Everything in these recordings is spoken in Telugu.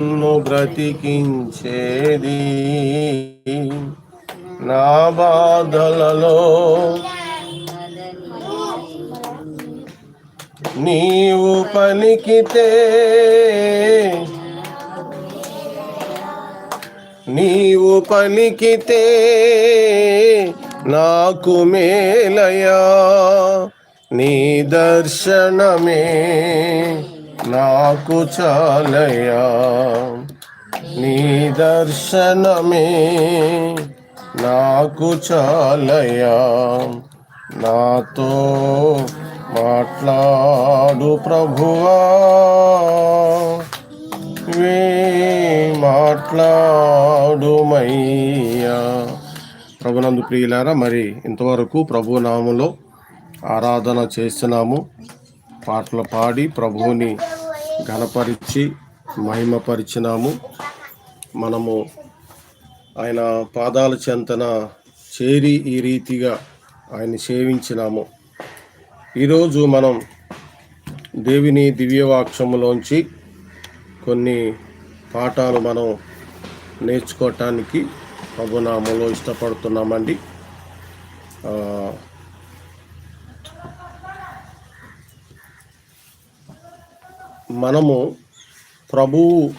నన్ను బ్రతికించేది. నా బాధలలో నీవు పలికితే నీవు పలికితే నాకు మేలయా నీ దర్శనమే. నాకు చాలయా నీ దర్శనమే నాకు చాలయా నాతో మాట్లాడు ప్రభువా. వే మాట్లాడుమయ్యా. ప్రభునందు ప్రియులారా మరి ఇంతవరకు ప్రభు నామములో ఆరాధన చేస్తున్నాము. పాటలు పాడి ప్రభువుని ఘనపరిచి మహిమపరిచినాము. మనము ఆయన పాదాల చెంతన చేరి ఈ రీతిగా ఆయన్ని సేవించినాము. ఈరోజు మనం దేవిని దివ్యవాక్షములోంచి కొన్ని పాఠాలు మనం నేర్చుకోవటానికి ప్రభునామంలో ఇష్టపడుతున్నామండి. మనము ప్రభువు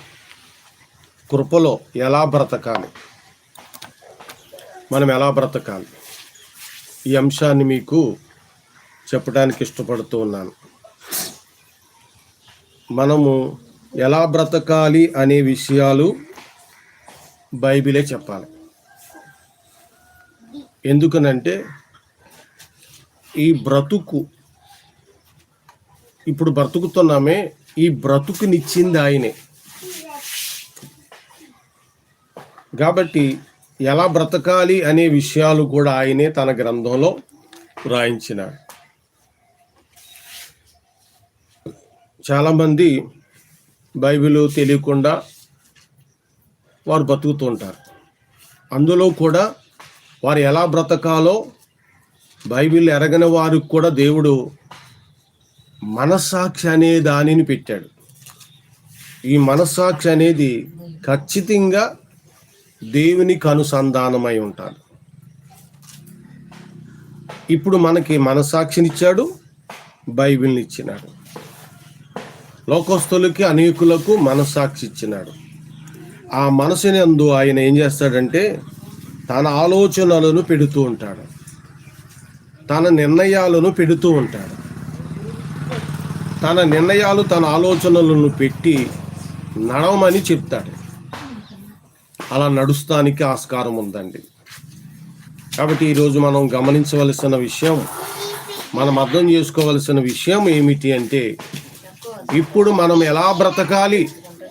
కృపలో ఎలా బ్రతకాలి? మనం ఎలా బ్రతకాలి? ఈ అంశాన్ని మీకు చెప్పడానికి ఇష్టపడుతూ ఉన్నాను. మనము ఎలా బ్రతకాలి అనే విషయాలు బైబిలే చెప్పాలి. ఎందుకనంటే ఈ బ్రతుకు ఇప్పుడు బ్రతుకుతున్నామే ఈ బ్రతుకునిచ్చింది ఆయనే. కాబట్టి ఎలా బ్రతకాలి అనే విషయాలు కూడా ఆయనే తన గ్రంథంలో రాయించినాడు. చాలామంది బైబిల్ తెలియకుండా వారు బ్రతుకుతుంటారు అందులో కూడా వారు ఎలా బ్రతకాలో బైబిల్ ఎరగని వారికి కూడా దేవుడు మనస్సాక్షి అనే దానిని పెట్టాడు. ఈ మనస్సాక్షి అనేది ఖచ్చితంగా దేవునికి అనుసంధానమై ఉంటాడు. ఇప్పుడు మనకి మనస్సాక్షినిచ్చాడు బైబిల్ని ఇచ్చినాడు లోకస్తులకి అనేకులకు మనస్సాక్షి ఇచ్చినాడు ఆ మనసుని అందు ఆయన ఏం చేస్తాడంటే తన ఆలోచనలను పెడుతూ ఉంటాడు. తన నిర్ణయాలను పెడుతూ ఉంటాడు. తన నిర్ణయాలు తన ఆలోచనలను పెట్టి నడవమని చెప్తాడు. అలా నడుస్తానికి ఆస్కారం ఉందండి. కాబట్టి ఈరోజు మనం గమనించవలసిన విషయం మనం అర్థం చేసుకోవలసిన విషయం ఏమిటి అంటే ఇప్పుడు మనం ఎలా బ్రతకాలి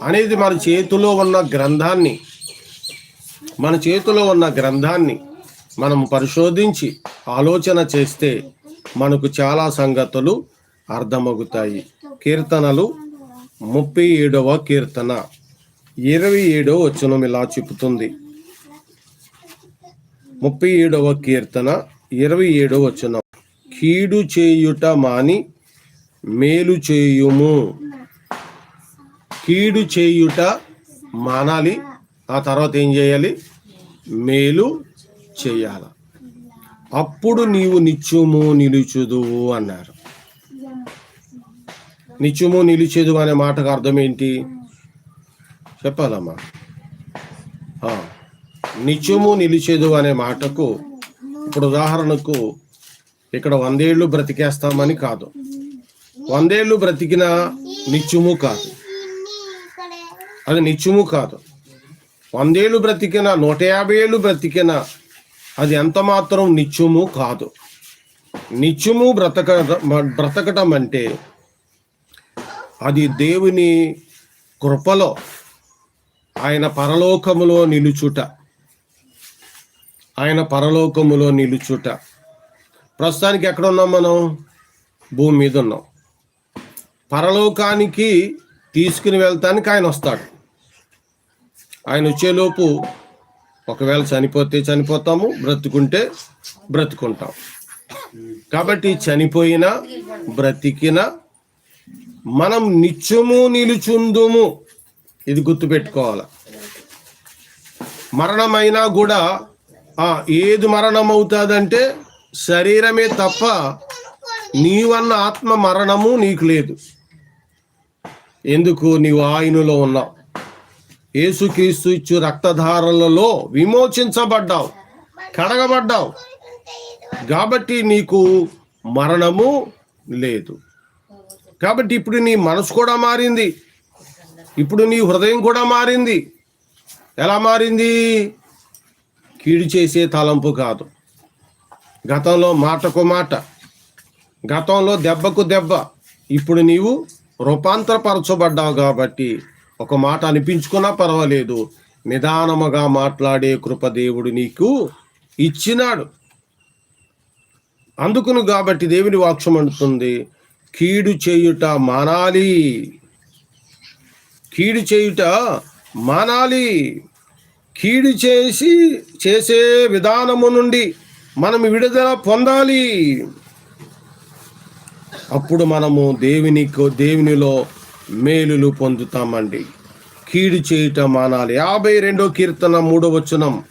అనేది మన చేతిలో ఉన్న గ్రంథాన్ని మన చేతిలో ఉన్న గ్రంథాన్ని మనం పరిశోధించి ఆలోచన చేస్తే మనకు చాలా సంగతులు అర్థమవుతాయి కీర్తనలు ముప్పై ఏడవ కీర్తన. ఇరవై ఏడవ వచనం ఇలా చెబుతుంది. ముప్పై ఏడవ కీర్తన ఇరవై ఏడవ వచనం. కీడు చేయుట మాని మేలు చేయుము. కీడు చేయుట మానాలి. ఆ తర్వాత ఏం చేయాలి? మేలు చేయాల. అప్పుడు నీవు నిత్యము నిలుచుదువు అన్నారు. నిత్యము నిలిచేదు అనే మాటకు అర్థం ఏంటి చెప్పాలమ్మా నిత్యము నిలిచేదు అనే మాటకు ఇప్పుడు ఉదాహరణకు ఇక్కడ వందేళ్ళు బ్రతికేస్తామని కాదు. వందేళ్ళు బ్రతికిన నిత్యము కాదు. అది నిత్యము కాదు. వందేళ్ళు బ్రతికిన నూట యాభై ఏళ్ళు బ్రతికిన అది ఎంత మాత్రం నిత్యము కాదు. నిత్యము బ్రతక బ్రతకటం అంటే అది దేవుని కృపలో ఆయన పరలోకములో నిలుచుట. ఆయన పరలోకములో నిలుచుట. ప్రస్తుతానికి ఎక్కడ ఉన్నాం మనం? భూమి మీద ఉన్నాం. పరలోకానికి తీసుకుని వెళ్తానికి ఆయన వస్తాడు. ఆయన వచ్చేలోపు ఒకవేళ చనిపోతే చనిపోతాము బ్రతుకుంటే బ్రతుకుంటాం. కాబట్టి చనిపోయినా బ్రతికిన మనం నిత్యము నిలుచుందుము. ఇది గుర్తుపెట్టుకోవాలి. మరణమైనా కూడా ఏది మరణం అవుతుందంటే శరీరమే తప్ప నీవన్న ఆత్మ మరణము నీకు లేదు. ఎందుకు? నీవు ఆయనలో ఉన్నావు. ఏసుక్రీస్తు ఇచ్చు రక్తధారలలో విమోచించబడ్డావు కడగబడ్డావు. కాబట్టి నీకు మరణము లేదు. కాబట్టి ఇప్పుడు నీ మనసు కూడా మారింది. ఇప్పుడు నీ హృదయం కూడా మారింది. ఎలా మారింది? కీడు చేసే తలంపు కాదు. గతంలో మాటకు మాట గతంలో దెబ్బకు దెబ్బ ఇప్పుడు నీవు రూపాంతరపరచబడ్డావు కాబట్టి ఒక మాట అనిపించుకున్నా పర్వాలేదు. నిదానముగా మాట్లాడే కృపదేవుడు నీకు ఇచ్చినాడు. అందుకును కాబట్టి దేవుని వాక్షం అంటుంది కీడు చేయుట మానాలి. కీడు చేయుట మానాలి. కీడు చేసి చేసే విధానము నుండి మనం విడుదల పొందాలి. అప్పుడు మనము దేవుని దేవునిలో మేలులు పొందుతామండి. కీడు చేయుట మానాలి. యాభై రెండో కీర్తన మూడో వచనం.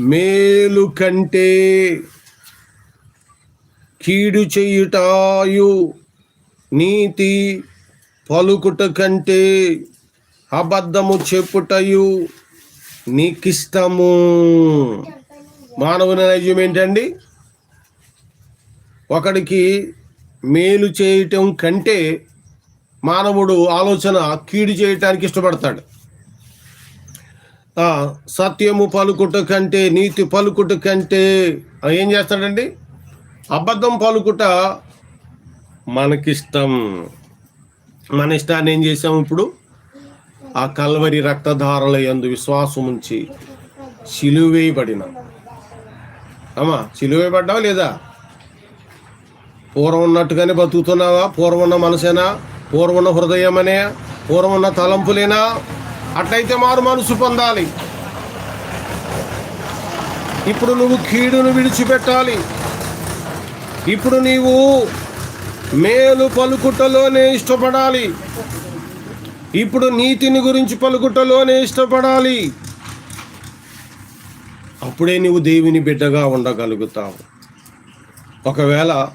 మేలు కంటే కీడు చేయుటాయు నీతి పలుకుట కంటే అబద్ధము చెప్పుటయు నీకిష్టము. మానవుని నైజం ఏంటండి? ఒకడికి మేలు చేయటం కంటే మానవుడు ఆలోచన కీడు చేయటానికి ఇష్టపడతాడు. సత్యము పలుకుట కంటే నీతి పలుకుట కంటే ఏం చేస్తాడండి? అబద్ధం పలుకుట మనకిష్టం. మన ఇష్టాన్ని ఏం చేసాం ఇప్పుడు? ఆ కల్వరి రక్తధారల ఎందు విశ్వాసం ఉంచి సిలువేయబడిన అమ్మా సిలువేయబడ్డావా లేదా? పూర్వం ఉన్నట్టుగానే బతుకుతున్నావా? పూర్వం ఉన్న మనసేనా? పూర్వం ఉన్న హృదయమనే? పూర్వం ఉన్న తలంపులేనా? అట్లయితే మారు మనసు పొందాలి. ఇప్పుడు నువ్వు కీడును విడిచిపెట్టాలి. ఇప్పుడు నీవు మేలు పలుకుటలోనే ఇష్టపడాలి. ఇప్పుడు నీతిని గురించి పలుకుటలోనే ఇష్టపడాలి. అప్పుడే నువ్వు దేవుని బిడ్డగా ఉండగలుగుతావు. ఒకవేళ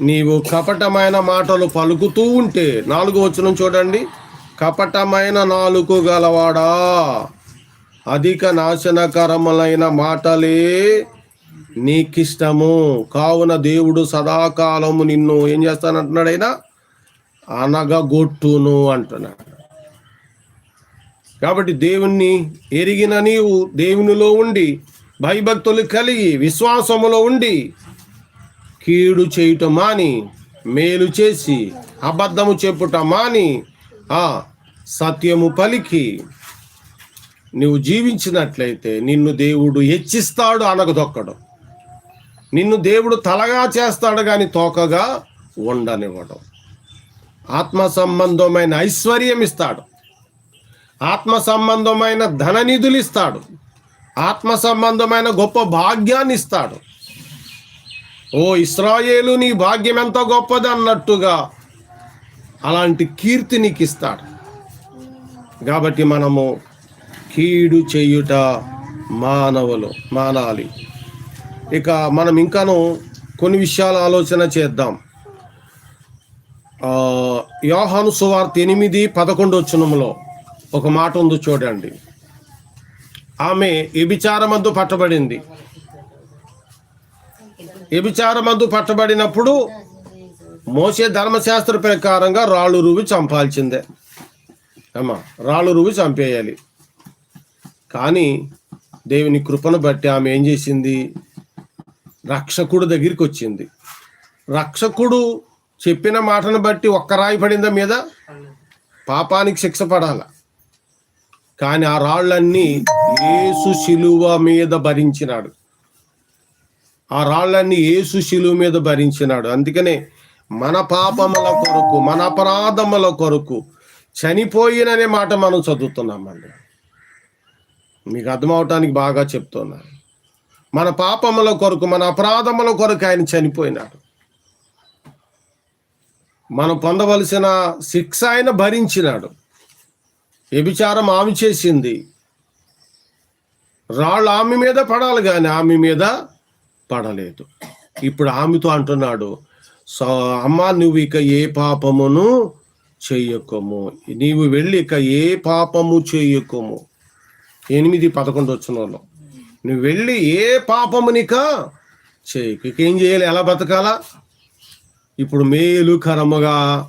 నీవు కపటమైన మాటలు పలుకుతూ ఉంటే నాలుగు వచ్చిన చూడండి. కపటమైన నాలుగు గలవాడా? అధిక నాశనకరములైన మాటలే నీకిష్టము. కావున దేవుడు సదాకాలము నిన్ను ఏం చేస్తానంటున్నాడైనా అనగగొట్టును అంటున్నాడు. కాబట్టి దేవుణ్ణి ఎరిగిన నీవు దేవునిలో ఉండి భయభక్తులు కలిగి విశ్వాసములో ఉండి కీడు చేయుట మాని మేలు చేసి అబద్ధము చెప్పుట మాని ఆ సత్యము పలికి నువ్వు జీవించినట్లయితే నిన్ను దేవుడు హెచ్చిస్తాడు అనగదొక్కడు. నిన్ను దేవుడు తలగా చేస్తాడు కానీ తోకగా ఉండనివ్వడం. ఆత్మ సంబంధమైన ఐశ్వర్యం ఇస్తాడు. ఆత్మ సంబంధమైన ధన నిధులు ఇస్తాడు. ఆత్మ సంబంధమైన గొప్ప భాగ్యాన్ని ఇస్తాడు. ఓ ఇస్రాయేలు నీ భాగ్యం ఎంత గొప్పది అన్నట్టుగా అలాంటి కీర్తి నీకు ఇస్తాడు కాబట్టి మనము కీడు చేయుట మానవులు మానాలి. ఇక మనం ఇంకాను కొన్ని విషయాలు ఆలోచన చేద్దాం. యోహాను సువార్త ఎనిమిది పదకొండు వచనములో ఒక మాట ఉంది చూడండి. ఆమె ఎబిచారమందు పట్టబడింది. ఎబిచారమందు పట్టబడినప్పుడు మోసే ధర్మశాస్త్ర ప్రకారంగా రాళ్ళు రువి చంపాల్సిందే. అమ్మా రాళ్ళు రువి చంపేయాలి. కానీ దేవుని కృపను బట్టి ఆమె ఏం చేసింది? రక్షకుడు దగ్గరికి వచ్చింది రక్షకుడు చెప్పిన మాటను బట్టి ఒక్క రాయి పడిందా మీద? పాపానికి శిక్ష పడాల. కానీ ఆ రాళ్ళన్నీ ఏసు శిలువ మీద భరించినాడు. ఆ రాళ్ళన్నీ ఏసు శిలువ మీద భరించినాడు. అందుకనే మన పాపముల కొరకు మన అపరాధముల కొరకు చనిపోయిననే మాట మనం చదువుతున్నామండి. మీకు అర్థమవటానికి బాగా చెప్తున్నాను మన పాపముల కొరకు మన అపరాధముల కొరకు ఆయన చనిపోయినాడు. మనం పొందవలసిన శిక్ష ఆయన భరించినాడు. వ్యభిచారం ఆమె చేసింది. రాళ్ళు ఆమె మీద పడాలి కానీ ఆమె మీద పడలేదు. ఇప్పుడు ఆమెతో అంటున్నాడు సో అమ్మ నువ్వు ఇక ఏ పాపమును చెయ్యకము నీవు వెళ్ళి ఇక ఏ పాపము చెయ్యకము ఎనిమిది పదకొండు వచ్చిన వాళ్ళు నువ్వు వెళ్ళి ఏ పాపమునిక చేయకు ఏం చేయాలి? ఎలా బ్రతకాలా? ఇప్పుడు మేలు కరమగా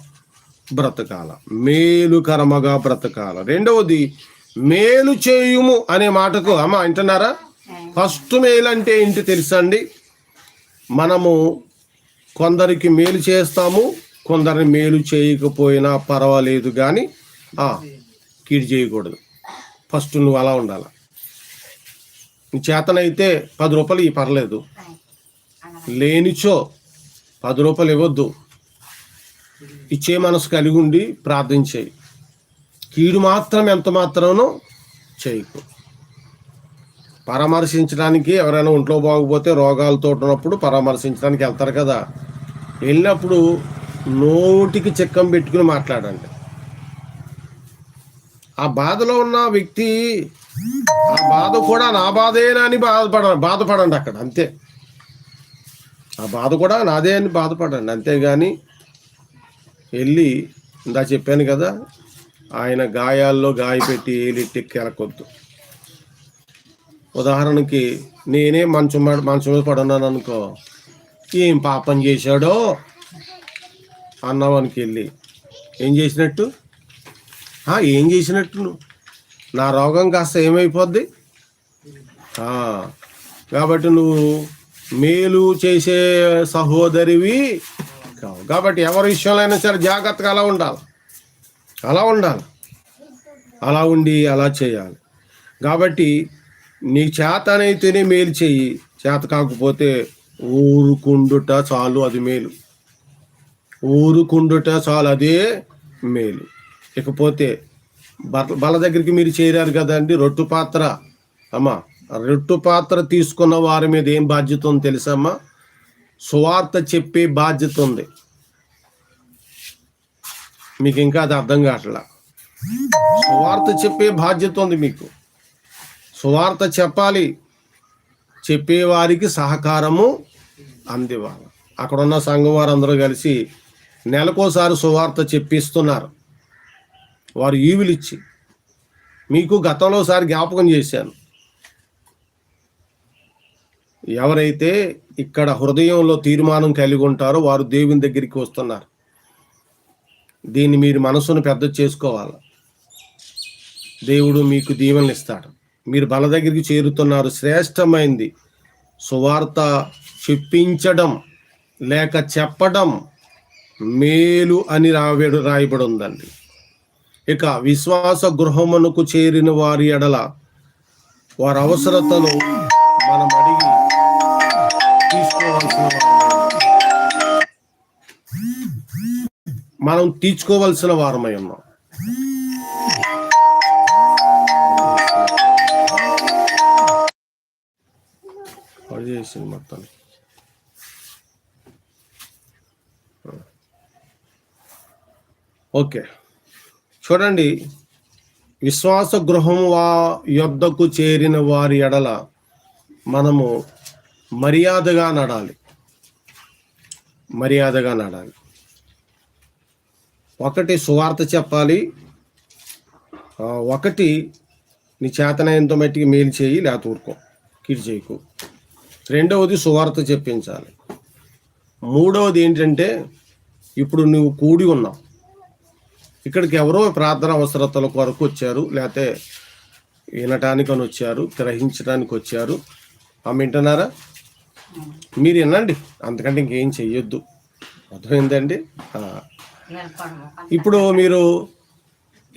బ్రతకాల. మేలు కరమగా బ్రతకాల. రెండవది మేలు చేయుము అనే మాటకు అమ్మ అంటున్నారా ఫస్ట్ మేలు అంటే ఏంటి తెలుసండి? మనము కొందరికి మేలు చేస్తాము కొందరిని మేలు చేయకపోయినా పర్వాలేదు కానీ ఆ, కీడు చేయకూడదు. ఫస్ట్ నువ్వు అలా ఉండాలి? చేతనైతే పది రూపాయలు ఈ పర్లేదు. లేనిచో పది రూపాయలు ఇవ్వద్దు. ఇచ్చే మనసు కలిగి ఉండి ప్రార్థించేయి. కీడు మాత్రం ఎంత మాత్రమో చేయకు. పరామర్శించడానికి ఎవరైనా ఒంట్లో బాగోపోతే రోగాలతో ఉన్నప్పుడు పరామర్శించడానికి వెళ్తారు కదా. వెళ్ళినప్పుడు నోటికి చిక్కం పెట్టుకుని మాట్లాడండి. ఆ బాధలో ఉన్న వ్యక్తి ఆ బాధ కూడా నా బాధేనా అని బాధపడ బాధపడండి అక్కడ అంతే. ఆ బాధ కూడా నాదే అని బాధపడండి అంతేగాని వెళ్ళి ఇందా చెప్పాను కదా ఆయన గాయాల్లో గాయపెట్టి ఏలిట్టి కెలకొద్దు ఉదాహరణకి నేనే మంచం మీద- మంచం మీద పడున్నాను అనుకో ఏం పాపం చేశాడో అన్నావానికి వెళ్ళి ఏం చేసినట్టు? ఏం చేసినట్టు నువ్వు నా రోగం కాస్త ఏమైపోద్ది? కాబట్టి నువ్వు మేలు చేసే సహోదరివి కావు. కాబట్టి ఎవరి విషయంలో అయినా సరే జాగ్రత్తగా అలా ఉండాలి. అలా ఉండాలి. అలా ఉండి అలా చేయాలి. కాబట్టి నీ చేతనైతేనే మేలు చెయ్యి చేత కాకపోతే ఊరుకుండుట చాలు అది మేలు. ఊరుకుండుట చాలు అదే మేలు. ఇకపోతే బల బల దగ్గరికి మీరు చేరారు కదండి రొట్టు పాత్ర. అమ్మా రొట్టు పాత్ర తీసుకున్న వారి మీద ఏం బాధ్యత ఉంది తెలుసమ్మా? సువార్త చెప్పే బాధ్యత ఉంది. మీకు ఇంకా అది అర్థం కావట్లా? సువార్త చెప్పే బాధ్యత ఉంది మీకు. సువార్త చెప్పాలి. చెప్పేవారికి సహకారము అందివ్వాలి. అక్కడ ఉన్న సంఘం వారందరూ కలిసి నెలకోసారి సువార్త చెప్పిస్తున్నారు. వారు ఈవులు ఇచ్చి మీకు గతంలో ఒకసారి జ్ఞాపకం చేశాను. ఎవరైతే ఇక్కడ హృదయంలో తీర్మానం కలిగి ఉంటారో వారు దేవుని దగ్గరికి వస్తున్నారు. దీన్ని మీరు మనసును పెద్ద చేసుకోవాలి. దేవుడు మీకు దీవెనలు ఇస్తాడు మీరు బల దగ్గరికి చేరుతున్నారు. శ్రేష్టమైంది సువార్త చెప్పించడం లేక చెప్పడం మేలు అని రావేడు రాయబడి ఉందండి. ఇక విశ్వాస గృహమునకు చేరిన వారి ఎడల వారి అవసరతను మనం అడిగి తీసుకోవాల్సిన మనం తీర్చుకోవలసిన వారమై ఉన్నాం. చేసింది మొత్తం ఓకే. చూడండి విశ్వాస గృహం వా యొద్దకు చేరిన వారి ఎడల మనము మర్యాదగా నడాలి. మర్యాదగా నడాలి. ఒకటి సువార్త చెప్పాలి. ఒకటి నీ చేతనైనంత మట్టికి మేలు చేయి లేకపోతే ఊరుకో కిడి చేయకు. రెండవది సువార్త చెప్పించాలి. మూడవది ఏంటంటే ఇప్పుడు నువ్వు కూడి ఉన్నావు. ఇక్కడికి ఎవరో ప్రార్థన అవసరతల కొరకు వచ్చారు లేకపోతే వినటానికి అని వచ్చారు గ్రహించడానికి వచ్చారు. ఆమె వింటున్నారా? మీరు వినండి అంతకంటే ఇంకేం చెయ్యొద్దు. అర్థమైందండి? ఇప్పుడు మీరు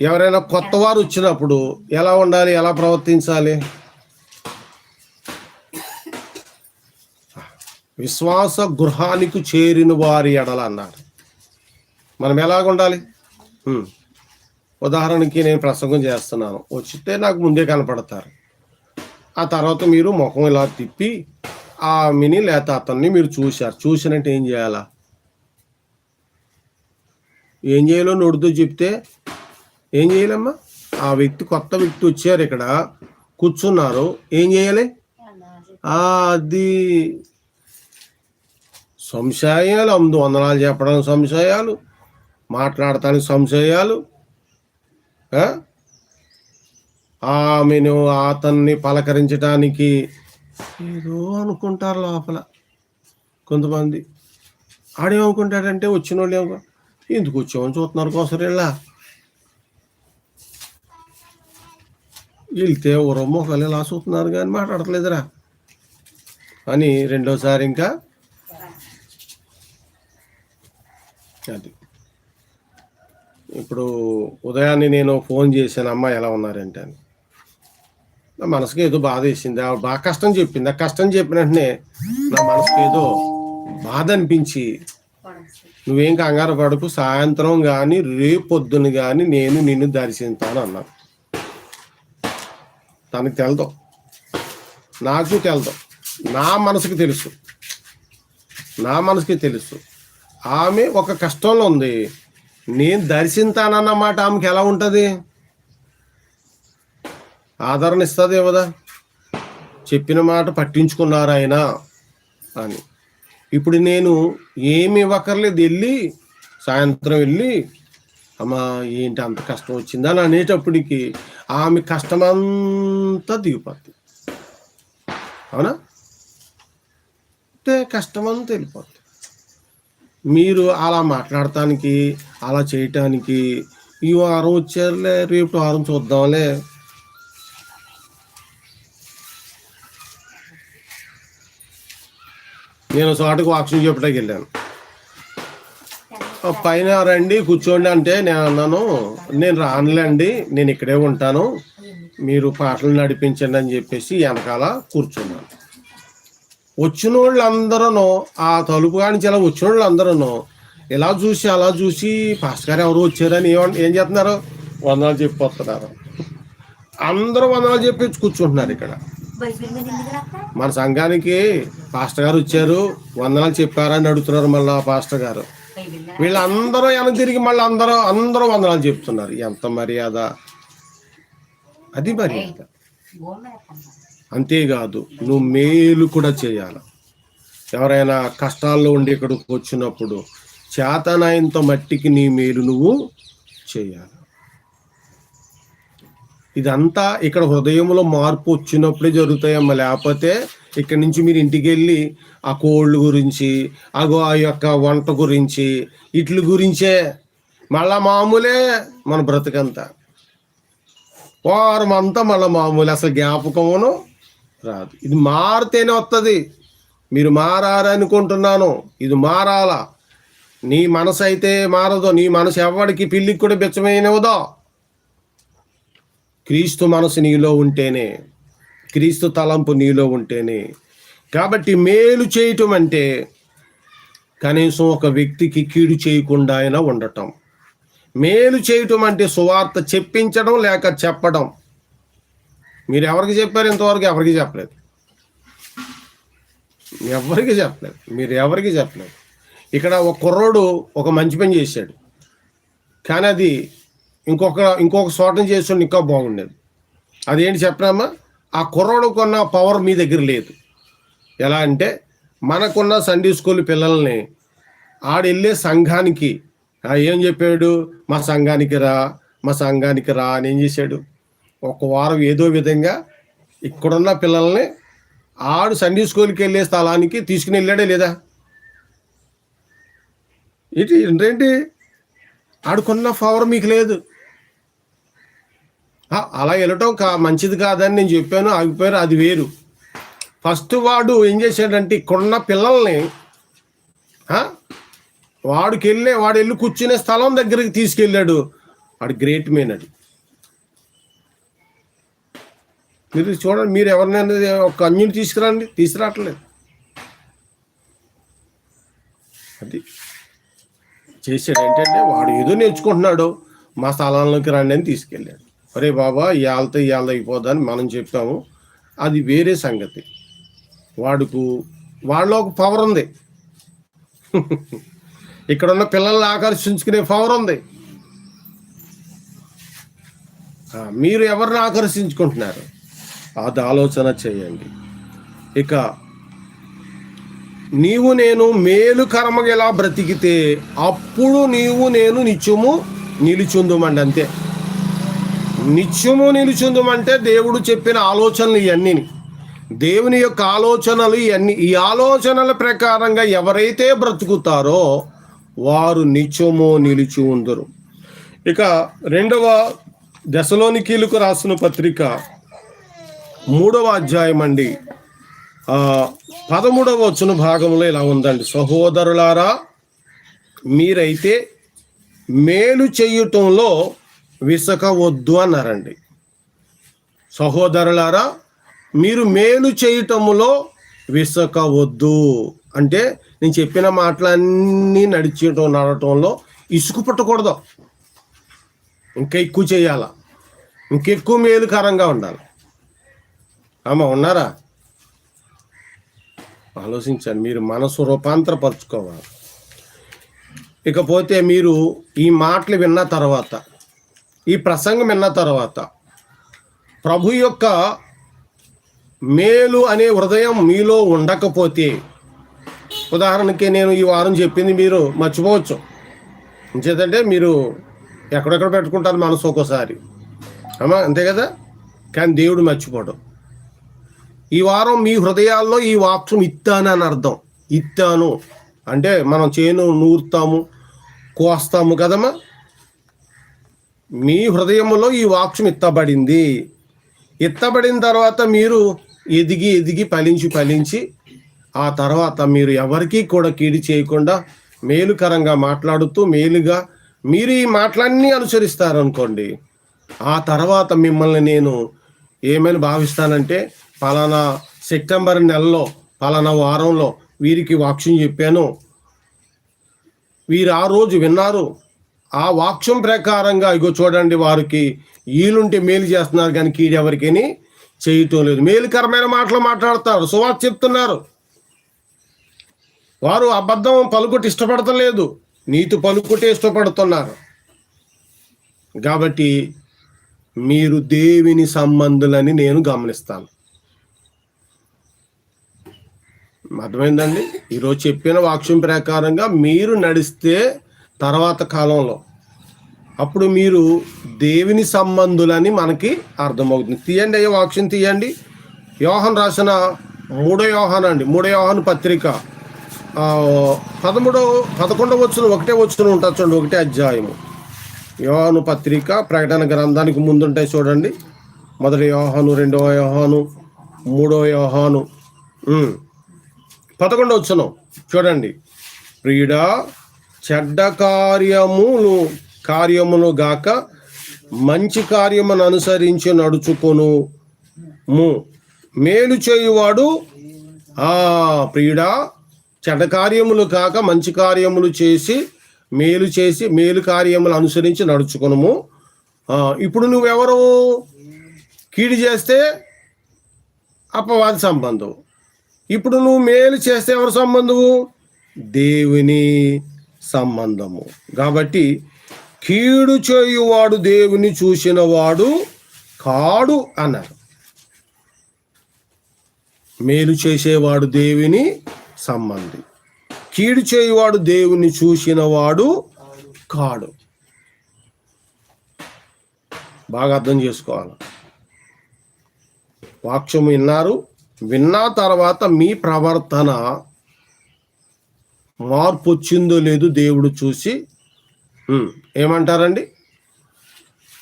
ఎవరైనా కొత్త వారు వచ్చినప్పుడు ఎలా ఉండాలి ఎలా ప్రవర్తించాలి? విశ్వాస గృహానికి చేరిన వారి ఎడల అన్నారు. మనం ఎలాగ ఉండాలి ఉదాహరణకి నేను ప్రసంగం చేస్తున్నాను. వచ్చితే నాకు ముందే కనపడతారు. ఆ తర్వాత మీరు ముఖం ఇలా తిప్పి ఆ మిని లేత అతన్ని మీరు చూశారు. చూసినట్టు ఏం చేయాలా? ఏం చేయాలో నోడుతూ చెప్తే ఏం చేయాలమ్మా? ఆ వ్యక్తి కొత్త వ్యక్తి వచ్చారు ఇక్కడ. కూర్చున్నారు. ఏం చేయాలి? అది సంశయాలు. అందు వందనాలు చెప్పడానికి సంశయాలు. మాట్లాడటానికి సంశయాలు ఆమెను అతన్ని పలకరించడానికి ఏదో అనుకుంటారు లోపల కొంతమంది. ఆడేమనుకుంటాడంటే వచ్చిన వాళ్ళు ఏమో ఎందుకు వచ్చామని చూస్తున్నారు కోసం ఇలా? వెళ్తే ఓ మొక్కలు ఇలా చూస్తున్నారు కానీ మాట్లాడట్లేదురా. అని రెండోసారి ఇంకా అది. ఇప్పుడు ఉదయాన్నే నేను ఫోన్ చేశాను అమ్మ ఎలా ఉన్నారంటే అని. నా మనసుకి ఏదో బాధ వేసింది. ఆవిడ బాగా కష్టం చెప్పింది. ఆ కష్టం చెప్పిన వెంటనే నా మనసుకి ఏదో బాధ అనిపించి నువ్వేం కంగారు పడకు సాయంత్రం కానీ రేపొద్దున కానీ నేను నిన్ను దర్శిస్తాను అన్నాను. తనకి తెలదు. నాకు తెలదు. నా మనసుకి తెలుసు. నా మనసుకి తెలుసు. ఆమె ఒక కష్టంలో ఉంది. నేను దర్శింతానన్నమాట ఆమెకి ఎలా ఉంటుంది? ఆదరణ ఇస్తుంది కదా చెప్పిన మాట పట్టించుకున్నారు ఆయన అని. ఇప్పుడు నేను ఏమి ఇవ్వక్కర్లేదు వెళ్ళి సాయంత్రం వెళ్ళి అమ్మా ఏంటి అంత కష్టం వచ్చిందా అని అనేటప్పటికి ఆమె కష్టమంతా దిగిపోద్ది. అవునా? అంటే కష్టమంతా వెళ్ళిపోద్ది. మీరు అలా మాట్లాడటానికి అలా చేయటానికి ఈ వారం వచ్చారులే రేపు వారం చూద్దాంలే. నేను చోటకు వాక్సిన్ చెప్పడానికి వెళ్ళాను. పైన రండి కూర్చోండి అంటే నేను అన్నాను నేను రానులేండి నేను ఇక్కడే ఉంటాను మీరు పాటలు నడిపించండి అని చెప్పేసి వెనకాల కూర్చున్నాను. వచ్చిన వాళ్ళందరూ ఆ తలుపు కానించి ఇలా వచ్చిన వాళ్ళందరూ ఇలా చూసి అలా చూసి పాస్టర్ గారు ఎవరు వచ్చారని ఏం ఏం చేస్తున్నారు? వందనాలు చెప్పిపోతున్నారు అందరూ వందనాలు చెప్పి కూర్చుంటున్నారు ఇక్కడ? మన సంఘానికి పాస్టర్ గారు వచ్చారు వందనాలు చెప్పారని అడుగుతున్నారు మళ్ళీ పాస్టర్ గారు. వీళ్ళందరూ వెనక తిరిగి మళ్ళీ అందరూ అందరూ వందనాలు చెప్తున్నారు. ఎంత మర్యాద? అది మర్యాద. అంతేకాదు నువ్వు మేలు కూడా చేయాలి. ఎవరైనా కష్టాల్లో ఉండి ఇక్కడికి వచ్చినప్పుడు చేతనాయంత మట్టికి నీ మేలు నువ్వు చేయాలి. ఇదంతా ఇక్కడ హృదయంలో మార్పు వచ్చినప్పుడే జరుగుతాయమ్మా లేకపోతే ఇక్కడి నుంచి మీరు ఇంటికి వెళ్ళి ఆ కోళ్ళు గురించి అగో ఆ యొక్క వంట గురించి ఇట్ల గురించే మళ్ళా మామూలే మన బ్రతుకంతా. వారం అంతా మళ్ళీ మామూలు అసలు జ్ఞాపకమును రాదు. ఇది మారితేనే వస్తుంది మీరు మారారనుకుంటున్నాను. ఇది మారాలా? నీ మనసు అయితే మారదు నీ మనసు ఎవరికి పిల్లికి కూడా బెచ్చమైనవదో. క్రీస్తు మనసు నీలో ఉంటేనే క్రీస్తు తలంపు నీలో ఉంటేనే. కాబట్టి మేలు చేయటం అంటే కనీసం ఒక వ్యక్తికి కీడు చేయకుండా అయినా ఉండటం. మేలు చేయటం అంటే సువార్త చెప్పించడం లేక చెప్పడం. మీరు ఎవరికి చెప్పారు ఇంతవరకు? ఎవరికి చెప్పలేదు. ఎవరికి చెప్పలేదు? మీరు ఎవరికి చెప్పలేదు? ఇక్కడ ఒక కుర్రోడు ఒక మంచి పని చేశాడు. కానీ అది ఇంకొక ఇంకొక చోటం చేస్తుండే ఇంకా బాగుండేది. అదేంటి చెప్పరామా ఆ కుర్రోడు కొన్న పవర్ మీ దగ్గర లేదు. ఎలా అంటే మనకున్న సండే స్కూల్ పిల్లల్ని ఆడెళ్ళే సంఘానికి ఏం చెప్పాడు? మా సంఘానికి రా మా సంఘానికి రా అని ఏం చేశాడు? ఒక వారం ఏదో విధంగా ఇక్కడున్న పిల్లల్ని ఆడు సండే స్కూల్కి వెళ్ళే స్థలానికి తీసుకుని వెళ్ళాడే లేదా? ఏంటి ఏంటంటే ఆడుకున్న పవర్ మీకు లేదు. అలా వెళ్ళటం కా మంచిది కాదని నేను చెప్పాను ఆగిపోయారు అది వేరు. ఫస్ట్ వాడు ఏం చేశాడంటే ఇక్కడున్న పిల్లల్ని వాడికి వెళ్ళే వాడు వెళ్ళి కూర్చునే స్థలం దగ్గరికి తీసుకెళ్ళాడు. వాడు గ్రేట్ మెయిన్ అది. మీరు చూడండి మీరు ఎవరినైనా ఒక అన్యుని తీసుకురండి తీసుకురావట్లేదు. అది. చేశాడు ఏంటంటే వాడు ఏదో నేర్చుకుంటున్నాడు. మా స్థలంలోకి రండి అని తీసుకెళ్ళాడు. అరే బాబా ఇవాళతో ఇవాళ అయిపోదని మనం చెప్తాము. అది వేరే సంగతి. వాడుకు వాళ్ళలో ఒక పవర్ ఉంది. ఇక్కడ ఉన్న పిల్లల్ని ఆకర్షించుకునే పవర్ ఉంది. మీరు ఎవరిని ఆకర్షించుకుంటున్నారు? అది ఆలోచన చేయండి. ఇక నీవు నేను మేలు కర్మగెలా బ్రతికితే అప్పుడు నీవు నేను నిత్యము నిలుచుందుమండి అంతే. నిత్యము నిలుచుందుమంటే దేవుడు చెప్పిన ఆలోచనలు ఇవన్నీ. దేవుని యొక్క ఆలోచనలు ఇవన్నీ. ఈ ఆలోచనల ప్రకారంగా ఎవరైతే బ్రతుకుతారో వారు నిత్యము నిలిచి ఉందరు. ఇక రెండవ దశలోని కీలుకు రాసిన పత్రిక మూడవ అధ్యాయం అండి పదమూడవ వచ్చిన భాగంలో ఇలా ఉందండి. సహోదరులారా మీరైతే మేలు చేయటంలో విసకవద్దు అన్నారండి. సహోదరులారా మీరు మేలు చేయటములో విసకవద్దు అంటే నేను చెప్పిన మాటలన్నీ నడిచేయటం నడటంలో ఇసుకు పట్టకూడదు. ఇంకా ఎక్కువ చేయాలా? ఇంకెక్కువ మేలుకరంగా ఉండాలి. అమ్మ ఉన్నారా? ఆలోచించండి మీరు మనసు రూపాంతరపరచుకోవాలి. ఇకపోతే మీరు ఈ మాటలు విన్న తర్వాత ఈ ప్రసంగం విన్న తర్వాత ప్రభు యొక్క మేలు అనే హృదయం మీలో ఉండకపోతే ఉదాహరణకి నేను ఈ వారం చెప్పింది మీరు మర్చిపోవచ్చు. ఇంచేతంటే మీరు ఎక్కడెక్కడ పెట్టుకుంటారు మనసు ఒక్కోసారి. అమ్మా అంతే కదా? కానీ దేవుడు మర్చిపోవడం ఈ వారం మీ హృదయాల్లో ఈ వాక్యం ఇత్తాను అని అర్థం. ఇత్తాను. అంటే మనం చేను నూరుతాము కోస్తాము కదమ్మా? మీ హృదయంలో ఈ వాక్యం ఇత్తబడింది. ఇత్తబడిన తర్వాత మీరు ఎదిగి ఎదిగి ఫలించి ఫలించి ఆ తర్వాత మీరు ఎవరికీ కూడా కీడి చేయకుండా మేలుకరంగా మాట్లాడుతూ మేలుగా మీరు ఈ మాటలన్నీ అనుసరిస్తారనుకోండి. ఆ తర్వాత మిమ్మల్ని నేను ఏమని భావిస్తానంటే పలానా సెప్టెంబర్ నెలలో పలానా వారంలో వీరికి వాక్యం చెప్పాను. వీరు ఆ రోజు విన్నారు. ఆ వాక్యం ప్రకారంగా ఇగో చూడండి వారికి వీలుంటే మేలు చేస్తున్నారు కానీ కీడెవరికని చేయటం లేదు. మేలుకరమైన మాటలు మాట్లాడతారు. సువార్త చెప్తున్నారు. వారు అబద్ధం పలుకుటి ఇష్టపడతలేదు. నీతి పలుకుటే ఇష్టపడుతున్నారు. కాబట్టి మీరు దేవుని సంబంధులని నేను గమనిస్తాను. అర్థమైందండి? ఈరోజు చెప్పిన వాక్యం ప్రకారంగా మీరు నడిస్తే తర్వాత కాలంలో అప్పుడు మీరు దేవుని సంబంధులని మనకి అర్థమవుతుంది. తీయండి అయ్యే వాక్యం తీయండి. యోహన్ రాసిన మూడో యోహాన్ అండి. మూడో యోహాన్ పత్రిక. పదమూడో పదకొండవ వచ్చిన ఒకటే వచ్చిన ఉంటుంది చూడండి ఒకటే అధ్యాయము. యోహాను పత్రిక ప్రకటన గ్రంథానికి ముందుంటాయి చూడండి. మొదటి యోహాను రెండవ యోహాను మూడవ యోహాను. పదకొండవ వచ్చును చూడండి. ప్రీడ చెడ్డ కార్యములు కార్యములు గాక మంచి కార్యమును అనుసరించి నడుచుకొను మేలు చేయువాడు ఆ ప్రియుడా చెడ్డ కార్యములు కాక మంచి కార్యములు చేసి మేలు చేసి మేలు కార్యములు అనుసరించి నడుచుకునుము. ఇప్పుడు నువ్వెవరు? కీడు చేస్తే అపవాద సంబంధం. ఇప్పుడు నువ్వు మేలు చేస్తే ఎవరి సంబంధము? దేవుని సంబంధము. కాబట్టి కీడు చేయువాడు దేవుని చూసిన వాడు కాడు అన్నారు. మేలు చేసేవాడు దేవుని సంబంధి. కీడు చేయువాడు దేవుని చూసిన వాడు కాడు. బాగా అర్థం చేసుకోవాలి. వాక్యం విన్నారు. విన్న తర్వాత మీ ప్రవర్తన మార్పు వచ్చిందో లేదు దేవుడు చూసి ఏమంటారండి?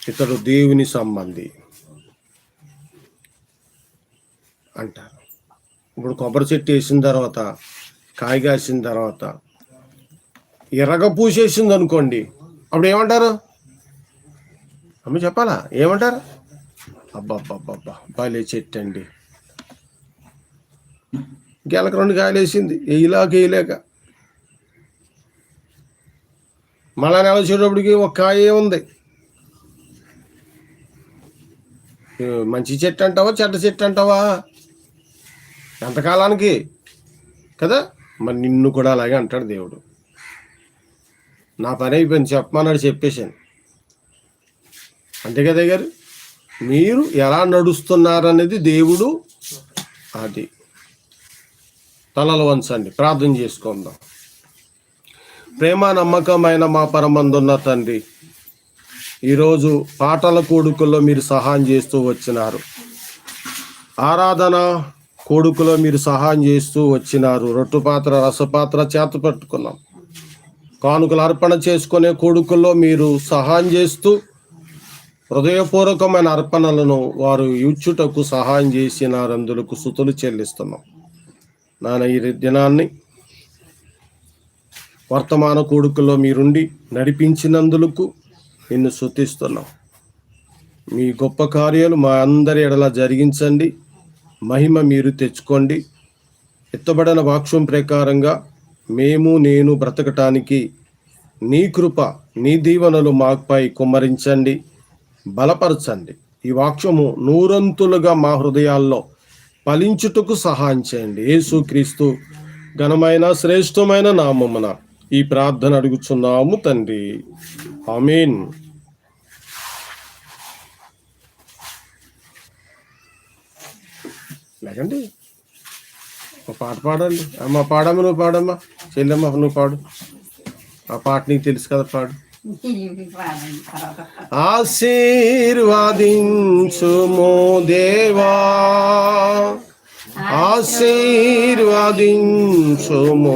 ఇతడు దేవుని సంబంధి. అంటారు. ఇప్పుడు కొబ్బరి చెట్టు వేసిన తర్వాత కాయ కాసిన తర్వాత ఎర్రగ పూసేసింది అనుకోండి అప్పుడు ఏమంటారు? అమ్మ చెప్పాలా? ఏమంటారు? అబ్బబ్బబ్బబ్బా భలే చెట్టు అండి గెలక రెండు కాయలు వేసింది వేయలాక వేయలేక మళ్ళా నెల వచ్చేటప్పటికి ఒక కాయే ఉంది. మంచి చెట్టు అంటావా చెడ్డ చెట్టు అంటావా? ఎంతకాలానికి? కదా? మరి నిన్ను కూడా అలాగే అంటాడు దేవుడు. నా పని అయిపోయింది చెప్పమన్నాడు చెప్పేశాను. అంతే కదా గారు మీరు ఎలా నడుస్తున్నారనేది దేవుడు అది తలలు వంచండి. ప్రార్థన చేసుకుందాం. ప్రేమ నమ్మకమైన మా పరమందున్న తండ్రి ఈరోజు పాటల కోడుకుల్లో మీరు సహాయం చేస్తూ వచ్చినారు. ఆరాధన కోడుకులో మీరు సహాయం చేస్తూ వచ్చినారు. రొట్టు పాత్ర రసపాత్ర చేత పట్టుకున్నాం. కానుకలు అర్పణ చేసుకునే కోడుకుల్లో మీరు సహాయం చేస్తూ హృదయపూర్వకమైన అర్పణలను వారు ఇచ్చుటకు సహాయం చేసినారందులకు సుతులు చెల్లిస్తున్నాం. నాన్న ఈ దినాన్ని వర్తమాన కోడుకల్లో మీరుండి నడిపించినందులకు నిన్ను శుతిస్తున్నాం మీ గొప్ప కార్యాలు మా అందరి ఎడల జరిగించండి. మహిమ మీరు తెచ్చుకోండి. ఎత్తబడిన వాక్షం ప్రకారంగా మేము నేను బ్రతకటానికి నీ కృప నీ దీవెనలు మాపై కుమ్మరించండి. బలపరచండి. ఈ వాక్యము నూరంతులుగా మా హృదయాల్లో ఫలించుటకు సహాయం చేయండి. యేసుక్రీస్తు ఘనమైన శ్రేష్టమైన నామమున ఈ ప్రార్థన అడుగుచున్నాము తండ్రి. ఆమెన్. లేకండి. ఒక పాట పాడండి. అమ్మ పాడమ్మ నువ్వు పాడమ్మా. చెల్లెమ్మ నువ్వు పాడు. ఆ పాట నీకు తెలుసు కదా పాడు. ఆశీర్వదించుము దేవా. ఆశీర్వదించుము